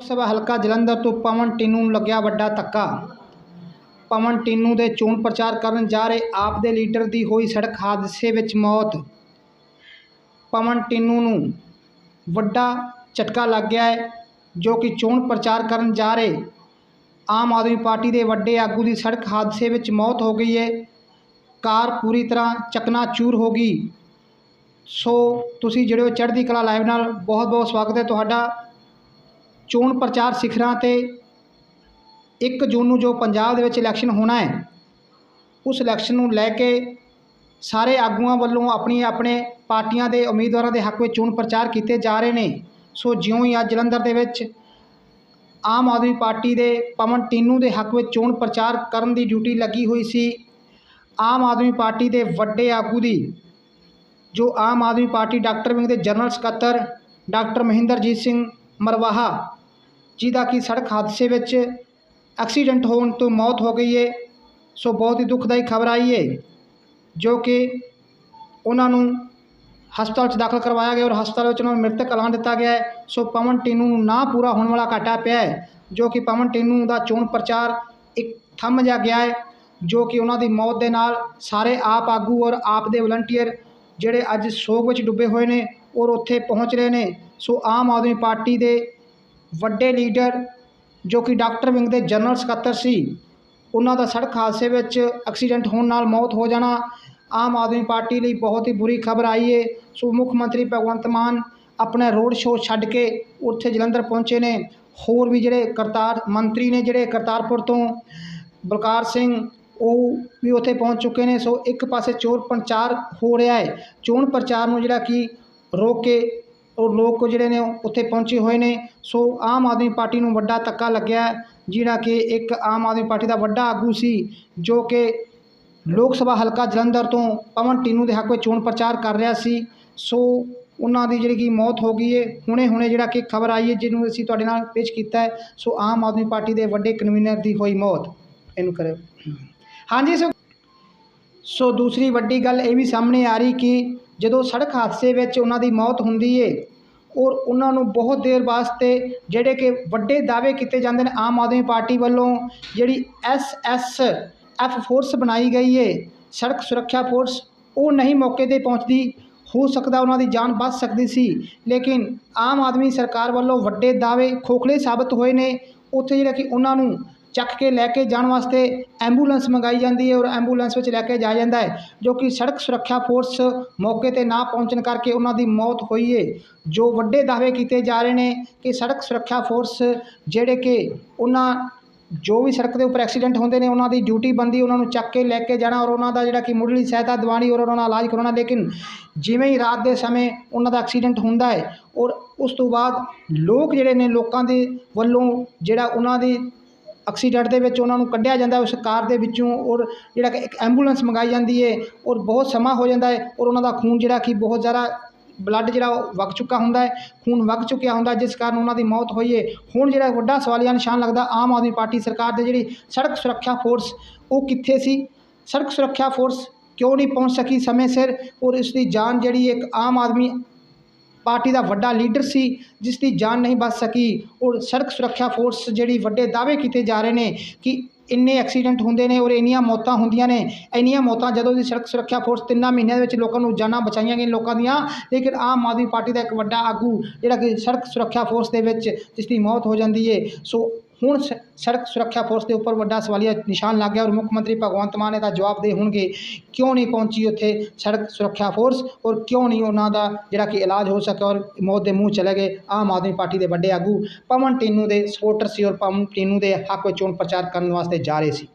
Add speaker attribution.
Speaker 1: ਲੋਕ ਸਭਾ ਹਲਕਾ ਜਲੰਧਰ ਤੋਂ ਪਵਨ ਟੀਨੂ ਨੂੰ ਲੱਗਿਆ ਵੱਡਾ ਧੱਕਾ। ਪਵਨ ਟੀਨੂ ਦੇ ਚੋਣ ਪ੍ਰਚਾਰ ਕਰਨ ਜਾ ਰਹੇ ਆਪ ਦੇ ਲੀਡਰ ਦੀ ਹੋਈ ਸੜਕ ਹਾਦਸੇ ਵਿੱਚ ਮੌਤ। ਪਵਨ ਟੀਨੂ ਨੂੰ ਵੱਡਾ ਝਟਕਾ ਲੱਗ ਗਿਆ ਹੈ, ਜੋ ਕਿ ਚੋਣ ਪ੍ਰਚਾਰ ਕਰਨ ਜਾ ਰਹੇ ਆਮ ਆਦਮੀ ਪਾਰਟੀ ਦੇ ਵੱਡੇ ਆਗੂ ਦੀ ਸੜਕ ਹਾਦਸੇ ਵਿੱਚ ਮੌਤ ਹੋ ਗਈ ਹੈ। ਕਾਰ ਪੂਰੀ ਤਰ੍ਹਾਂ ਚਕਨਾਚੂਰ ਹੋ ਗਈ। ਸੋ ਤੁਸੀਂ ਜਿਹੜੇ ਚੜ੍ਹਦੀ ਕਲਾ ਲਾਈਵ ਨਾਲ। ਬਹੁਤ ਬਹੁਤ ਸਵਾਗਤ ਹੈ ਤੁਹਾਡਾ। ਚੋਣ ਪ੍ਰਚਾਰ ਸਿਖਰਾਂ ਤੇ 1 ਜੂਨ ਨੂੰ ਜੋ ਪੰਜਾਬ ਦੇ ਵਿੱਚ ਇਲੈਕਸ਼ਨ ਹੋਣਾ ਹੈ, ਉਸ ਇਲੈਕਸ਼ਨ ਨੂੰ ਲੈ ਕੇ ਸਾਰੇ ਆਗੂਆਂ ਵੱਲੋਂ ਆਪਣੀ ਆਪਣੇ ਪਾਰਟੀਆਂ ਦੇ ਉਮੀਦਵਾਰਾਂ ਦੇ ਹੱਕ ਵਿੱਚ ਚੋਣ ਪ੍ਰਚਾਰ ਕੀਤੇ ਜਾ ਰਹੇ ਨੇ। ਸੋ ਜਿਉਂ ਹੀ ਅੱਜ ਜਲੰਧਰ ਦੇ ਵਿੱਚ ਆਮ ਆਦਮੀ ਪਾਰਟੀ ਦੇ ਪਵਨ ਟੀਨੂ ਦੇ ਹੱਕ ਵਿੱਚ ਚੋਣ ਪ੍ਰਚਾਰ ਕਰਨ ਦੀ ਡਿਊਟੀ ਲੱਗੀ ਹੋਈ ਸੀ, ਆਮ ਆਦਮੀ ਪਾਰਟੀ ਦੇ ਵੱਡੇ ਆਗੂ ਦੀ, ਜੋ Aam Aadmi party doctor wing ਦੇ ਜਨਰਲ ਸਕੱਤਰ ਡਾਕਟਰ ਮਹਿੰਦਰਜੀਤ ਸਿੰਘ ਮਰਵਾਹਾ ਜਿਹਦਾ ਕਿ ਸੜਕ ਹਾਦਸੇ ਵਿੱਚ ਐਕਸੀਡੈਂਟ ਹੋਣ ਤੋਂ ਮੌਤ ਹੋ ਗਈ ਹੈ ਸੋ ਬਹੁਤ ਹੀ ਦੁਖਦਾਈ ਖਬਰ ਆਈ ਹੈ ਜੋ ਕਿ ਉਹਨਾਂ ਨੂੰ ਹਸਪਤਾਲ 'ਚ ਦਾਖਲ ਕਰਵਾਇਆ ਗਿਆ ਔਰ ਹਸਪਤਾਲ ਵਿੱਚ ਉਹਨਾਂ ਨੂੰ ਮ੍ਰਿਤਕ ਐਲਾਨ ਦਿੱਤਾ ਗਿਆ ਹੈ। ਸੋ ਪਵਨ ਟੀਨੂ ਨੂੰ ਨਾ ਪੂਰਾ ਹੋਣ ਵਾਲਾ ਘਾਟਾ ਪਿਆ ਹੈ, ਜੋ ਕਿ ਪਵਨ ਟੀਨੂ ਦਾ ਚੋਣ ਪ੍ਰਚਾਰ ਇੱਕ ਥੰਮ ਜਾ ਗਿਆ ਹੈ, ਜੋ ਕਿ ਉਹਨਾਂ ਦੀ ਮੌਤ ਦੇ ਨਾਲ ਸਾਰੇ ਆਪ ਆਗੂ ਔਰ ਆਪ ਦੇ ਵਲੰਟੀਅਰ ਜਿਹੜੇ ਅੱਜ ਸੋਗ ਵਿੱਚ ਡੁੱਬੇ ਹੋਏ ਨੇ ਔਰ ਉੱਥੇ ਪਹੁੰਚ ਰਹੇ ਨੇ। ਸੋ ਆਮ ਆਦਮੀ ਪਾਰਟੀ ਦੇ ਵੱਡੇ ਲੀਡਰ ਜੋ ਕਿ ਡਾਕਟਰ ਵਿੰਗ ਦੇ ਜਨਰਲ ਸਕੱਤਰ ਸੀ, ਉਹਨਾਂ ਦਾ ਸੜਕ ਹਾਦਸੇ ਵਿੱਚ ਐਕਸੀਡੈਂਟ ਹੋਣ ਨਾਲ ਮੌਤ ਹੋ ਜਾਣਾ, ਆਮ ਆਦਮੀ ਪਾਰਟੀ ਲਈ ਬਹੁਤ ਹੀ ਬੁਰੀ ਖਬਰ ਆਈ ਹੈ ਸੋ ਮੁੱਖ ਮੰਤਰੀ ਭਗਵੰਤ ਮਾਨ ਆਪਣਾ ਰੋਡ ਸ਼ੋਅ ਛੱਡ ਕੇ ਉੱਥੇ ਜਲੰਧਰ ਪਹੁੰਚੇ ਨੇ। ਹੋਰ ਵੀ ਜਿਹੜੇ ਕਰਤਾਰ, ਮੰਤਰੀ ਨੇ ਜਿਹੜੇ ਕਰਤਾਰਪੁਰ ਤੋਂ ਬਲਕਾਰ ਸਿੰਘ, ਉਹ ਵੀ ਉੱਥੇ ਪਹੁੰਚ ਚੁੱਕੇ ਨੇ। ਸੋ ਇੱਕ ਪਾਸੇ ਚੋਣ ਪ੍ਰਚਾਰ ਹੋ ਰਿਹਾ ਹੈ ਚੋਣ ਪ੍ਰਚਾਰ ਨੂੰ ਜਿਹੜਾ ਕਿ ਰੋਕ ਕੇ ਔਰ ਲੋਕ ਜਿਹੜੇ ਨੇ ਉੱਥੇ ਪਹੁੰਚੇ ਹੋਏ ਨੇ। ਸੋ ਆਮ ਆਦਮੀ ਪਾਰਟੀ ਨੂੰ ਵੱਡਾ ਧੱਕਾ ਲੱਗਿਆ ਜਿਹੜਾ ਕਿ ਇੱਕ ਆਮ ਆਦਮੀ ਪਾਰਟੀ ਦਾ ਵੱਡਾ ਆਗੂ ਸੀ, ਜੋ ਕਿ ਲੋਕ ਸਭਾ ਹਲਕਾ ਜਲੰਧਰ ਤੋਂ ਪਵਨ ਟੀਨੂ ਦੇ ਹੱਕ ਵਿੱਚ ਚੋਣ ਪ੍ਰਚਾਰ ਕਰ ਰਿਹਾ ਸੀ। ਸੋ ਉਹਨਾਂ ਦੀ ਜਿਹੜੀ ਕਿ ਮੌਤ ਹੋ ਗਈ ਹੈ ਹੁਣੇ ਹੁਣੇ ਜਿਹੜਾ ਕਿ ਖਬਰ ਆਈ ਹੈ, ਜਿਹਨੂੰ ਅਸੀਂ ਤੁਹਾਡੇ ਨਾਲ ਪੇਸ਼ ਕੀਤਾ ਹੈ। ਸੋ ਆਮ ਆਦਮੀ ਪਾਰਟੀ ਦੇ ਵੱਡੇ ਕਨਵੀਨਰ ਦੀ ਹੋਈ ਮੌਤ। ਇਹਨੂੰ ਕਰਿਓ। ਹਾਂਜੀ, ਸੋ ਸੋ ਦੂਸਰੀ ਵੱਡੀ ਗੱਲ ਇਹ ਵੀ ਸਾਹਮਣੇ ਆ ਰਹੀ ਕਿ ਜਦੋਂ ਸੜਕ ਹਾਦਸੇ ਵਿੱਚ ਉਹਨਾਂ ਦੀ ਮੌਤ ਹੁੰਦੀ ਏ, ਔਰ ਉਹਨਾਂ ਨੂੰ ਬਹੁਤ ਦੇਰ ਵਾਸਤੇ ਜਿਹੜੇ ਕਿ ਵੱਡੇ ਦਾਅਵੇ ਕੀਤੇ ਜਾਂਦੇ ਨੇ ਆਮ ਆਦਮੀ ਪਾਰਟੀ ਵੱਲੋਂ, ਜਿਹੜੀ ਐਸ ਐਸ ਐਫ ਫੋਰਸ ਬਣਾਈ ਗਈ ਏ, ਸੜਕ ਸੁਰੱਖਿਆ ਫੋਰਸ, ਉਹ ਨਹੀਂ ਮੌਕੇ ਤੇ ਪਹੁੰਚਦੀ। ਹੋ ਸਕਦਾ ਉਹਨਾਂ ਦੀ ਜਾਨ ਬਚ ਸਕਦੀ ਸੀ, ਲੇਕਿਨ ਆਮ ਆਦਮੀ ਸਰਕਾਰ ਵੱਲੋਂ ਵੱਡੇ ਦਾਅਵੇ, ਖੋਖਲੇ ਸਾਬਤ ਹੋਏ ਨੇ। ਉੱਥੇ ਜਿਹੜਾ ਕਿ ਉਹਨਾਂ ਨੂੰ ਚੱਕ ਕੇ ਲੈ ਕੇ ਜਾਣ ਵਾਸਤੇ ਐਂਬੂਲੈਂਸ ਮੰਗਾਈ ਜਾਂਦੀ ਹੈ ਔਰ ਐਂਬੂਲੈਂਸ ਵਿੱਚ ਲੈ ਕੇ ਜਾਇਆ ਜਾਂਦਾ ਹੈ, ਜੋ ਕਿ ਸੜਕ ਸੁਰੱਖਿਆ ਫੋਰਸ ਮੌਕੇ ਤੇ ਨਾ ਪਹੁੰਚਣ ਕਰਕੇ ਉਹਨਾਂ ਦੀ ਮੌਤ ਹੋਈ ਹੈ। ਜੋ ਵੱਡੇ ਦਾਅਵੇ ਕੀਤੇ ਜਾ ਰਹੇ ਨੇ ਕਿ ਸੜਕ ਸੁਰੱਖਿਆ ਫੋਰਸ ਜਿਹੜੇ ਕਿ ਉਹਨਾਂ ਜੋ ਵੀ ਸੜਕ ਦੇ ਉੱਪਰ ਐਕਸੀਡੈਂਟ ਹੁੰਦੇ ਨੇ, ਉਹਨਾਂ ਦੀ ਡਿਊਟੀ ਬੰਦੀ ਉਹਨਾਂ ਨੂੰ ਚੱਕ ਕੇ ਲੈ ਕੇ ਜਾਣਾ ਔਰ ਉਹਨਾਂ ਦਾ ਜਿਹੜਾ ਕਿ ਮੁੱਢਲੀ ਸਹਾਇਤਾ ਦਿਵਾਉਣੀ ਔਰ ਉਹਨਾਂ ਦਾ ਇਲਾਜ ਕਰਾਉਣਾ, ਲੇਕਿਨ ਜਿਵੇਂ ਹੀ ਰਾਤ ਦੇ ਸਮੇਂ ਉਹਨਾਂ ਦਾ ਐਕਸੀਡੈਂਟ ਹੁੰਦਾ ਹੈ ਔਰ ਉਸ ਤੋਂ ਬਾਅਦ ਲੋਕ ਜਿਹੜੇ ਨੇ, ਲੋਕਾਂ ਦੇ ਵੱਲੋਂ ਜਿਹੜਾ ਉਹਨਾਂ ਦੀ ਐਕਸੀਡੈਂਟ ਦੇ ਵਿੱਚ ਉਹਨਾਂ ਨੂੰ ਕੱਢਿਆ ਜਾਂਦਾ ਉਸ ਕਾਰ ਦੇ ਵਿੱਚੋਂ ਔਰ ਜਿਹੜਾ ਕਿ ਇੱਕ ਐਂਬੂਲੈਂਸ ਮੰਗਾਈ ਜਾਂਦੀ ਹੈ ਔਰ ਬਹੁਤ ਸਮਾਂ ਹੋ ਜਾਂਦਾ ਹੈ ਔਰ ਉਹਨਾਂ ਦਾ ਖੂਨ ਜਿਹੜਾ ਕਿ ਬਹੁਤ ਜ਼ਿਆਦਾ ਬਲੱਡ ਜਿਹੜਾ ਉਹ ਵਗ ਚੁੱਕਾ ਹੁੰਦਾ ਹੈ, ਖੂਨ ਵਗ ਚੁੱਕਿਆ ਹੁੰਦਾ ਜਿਸ ਕਾਰਨ ਉਹਨਾਂ ਦੀ ਮੌਤ ਹੋਈ ਹੈ। ਹੁਣ ਜਿਹੜਾ ਵੱਡਾ ਸਵਾਲੀਆ ਨਿਸ਼ਾਨ ਲੱਗਦਾ, ਆਮ ਆਦਮੀ ਪਾਰਟੀ ਸਰਕਾਰ ਦੇ ਜਿਹੜੀ ਸੜਕ ਸੁਰੱਖਿਆ ਫੋਰਸ, ਉਹ ਕਿੱਥੇ ਸੀ? ਸੜਕ ਸੁਰੱਖਿਆ ਫੋਰਸ ਕਿਉਂ ਨਹੀਂ ਪਹੁੰਚ ਸਕੀ ਸਮੇਂ ਸਿਰ ਔਰ ਇਸ ਦੀ ਜਾਨ ਜਿਹੜੀ ਇੱਕ ਆਮ ਆਦਮੀ ਪਾਰਟੀ ਦਾ ਵੱਡਾ ਲੀਡਰ ਸੀ ਜਿਸ ਦੀ ਜਾਨ ਨਹੀਂ ਬਚ ਸਕੀ। ਔਰ ਸੜਕ ਸੁਰੱਖਿਆ ਫੋਰਸ ਜਿਹੜੀ ਵੱਡੇ ਦਾਅਵੇ ਕੀਤੇ ਜਾ ਰਹੇ ਨੇ ਕਿ ਇੰਨੇ ਐਕਸੀਡੈਂਟ ਹੁੰਦੇ ਨੇ ਔਰ ਇੰਨੀਆਂ ਮੌਤਾਂ ਹੁੰਦੀਆਂ ਨੇ। ਇੰਨੀਆਂ ਮੌਤਾਂ ਜਦੋਂ ਦੀ ਸੜਕ ਸੁਰੱਖਿਆ ਫੋਰਸ ਤਿੰਨਾਂ ਮਹੀਨਿਆਂ ਦੇ ਵਿੱਚ ਲੋਕਾਂ ਨੂੰ ਜਾਨਾਂ ਬਚਾਈਆਂ ਗਈਆਂ ਲੋਕਾਂ ਦੀਆਂ, ਲੇਕਿਨ ਆਮ ਆਦਮੀ ਪਾਰਟੀ ਦਾ ਇੱਕ ਵੱਡਾ ਆਗੂ ਜਿਹੜਾ ਕਿ ਸੜਕ ਸੁਰੱਖਿਆ ਫੋਰਸ ਦੇ ਵਿੱਚ ਜਿਸ ਦੀ ਮੌਤ ਹੋ ਜਾਂਦੀ ਹੈ ਸੋ ਹੁਣ ਸ- ਸੜਕ ਸੁਰੱਖਿਆ ਫੋਰਸ ਦੇ ਉੱਪਰ ਵੱਡਾ ਸਵਾਲੀਆ ਨਿਸ਼ਾਨ ਲੱਗ ਗਿਆ ਔਰ ਮੁੱਖ ਮੰਤਰੀ ਭਗਵੰਤ ਮਾਨ ਇਹਦਾ ਜਵਾਬ ਦੇ ਹੋਣਗੇ, ਕਿਉਂ ਨਹੀਂ ਪਹੁੰਚੀ ਉੱਥੇ ਸੜਕ ਸੁਰੱਖਿਆ ਫੋਰਸ ਔਰ ਕਿਉਂ ਨਹੀਂ ਉਹਨਾਂ ਦਾ ਜਿਹੜਾ ਕਿ ਇਲਾਜ ਹੋ ਸਕਿਆ ਔਰ ਮੌਤ ਦੇ ਮੂੰਹ ਚਲੇ ਗਏ ਆਮ ਆਦਮੀ ਪਾਰਟੀ ਦੇ ਵੱਡੇ ਆਗੂ ਪਵਨ ਟੀਨੂ ਦੇ ਸਪੋਰਟਰ ਸੀ ਔਰ ਪਵਨ ਟੀਨੂ ਦੇ ਹੱਕ ਵਿੱਚ ਚੋਣ ਪ੍ਰਚਾਰ ਕਰਨ ਵਾਸਤੇ ਜਾ ਰਹੇ ਸੀ।